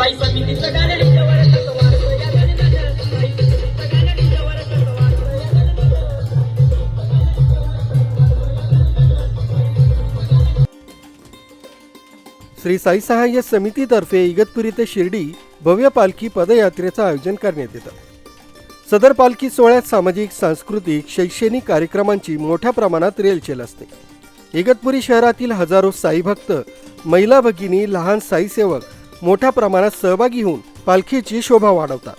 साई समितीचं गाणं श्री साई सहाय्य समितीतर्फे इगतपुरी ते शिर्डी भव्य पालखी पदयात्रेचं आयोजन करण्यात येतं. सदर पालखी सोहळ्यात सामाजिक सांस्कृतिक शैक्षणिक कार्यक्रमांची मोठ्या प्रमाणात रेलचेल असते. इगतपुरी शहरातील हजारो साई भक्त महिला भगिनी लहान साई सेवक मोठ्या प्रमाणात सहभागी होऊन पालखीची शोभा वाढवतात.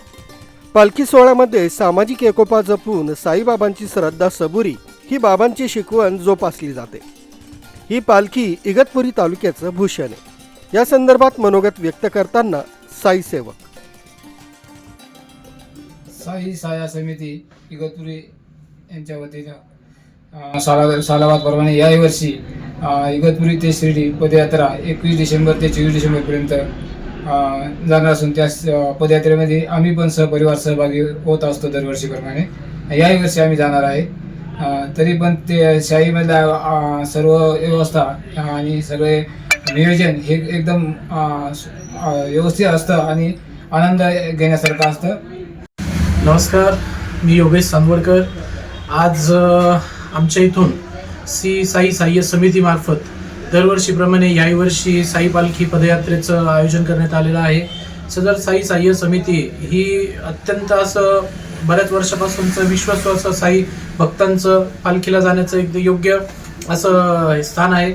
पालखी सोहळ्यामध्ये सामाजिक एकोपा जपून साईबाबांची श्रद्धा सबुरी ही बाबांची शिकवण जोपासली जाते. ही पालखी इगतपुरी तालुक्याचं भूषण आहे. या संदर्भात मनोगत व्यक्त करताना साई सेवक. साई साया समिती इगतपुरी यांच्या वतीनं साला याही वर्षी इगतपुरी ते शिर्डी पदयात्रा एकवीस डिसेंबर ते चोवीस डिसेंबरपर्यंत जाणार असून त्या पदयात्रेमध्ये आम्ही पण सहपरिवार सहभागी होत असतो दरवर्षीप्रमाणे याही वर्षी आम्ही जाणार आहे. तरी पण ते शाहीमधल्या सर्व व्यवस्था आणि सगळे नियोजन हे एकदम व्यवस्थित असतं आणि आनंद घेण्यासारखं असतं. नमस्कार मी योगेश सांगवडकर आज आमच्या इथून सी साई साह्य समितीमार्फत दरवर्षीप्रमाणे याही वर्षी साई पालखी पदयात्रेचं आयोजन करण्यात आलेलं आहे. सदर साई साह्य समिती ही अत्यंत असं बऱ्याच वर्षापासूनचं विश्वासू असं साई भक्तांचं पालखीला जाण्याचं एक योग्य असं स्थान आहे.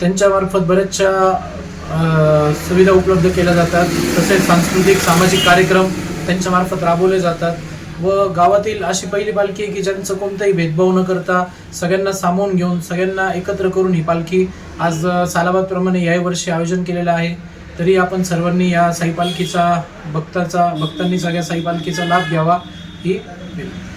त्यांच्यामार्फत बऱ्याचशा सुविधा उपलब्ध केल्या जातात. तसेच सांस्कृतिक सामाजिक कार्यक्रम त्यांच्यामार्फत राबवले जातात. व गावातील अशी पहिली पालखी आहे की ज्यांचं कोणताही भेदभाव न करता सगळ्यांना सामावून घेऊन सगळ्यांना एकत्र करून ही पालखी आज सालाबादप्रमाणे याही वर्षी आयोजन केलेलं आहे. तरी आपण सर्वांनी या साईपालखीचा भक्ताचा भक्तांनी सगळ्या साईपालखीचा लाभ घ्यावा ही विनंती.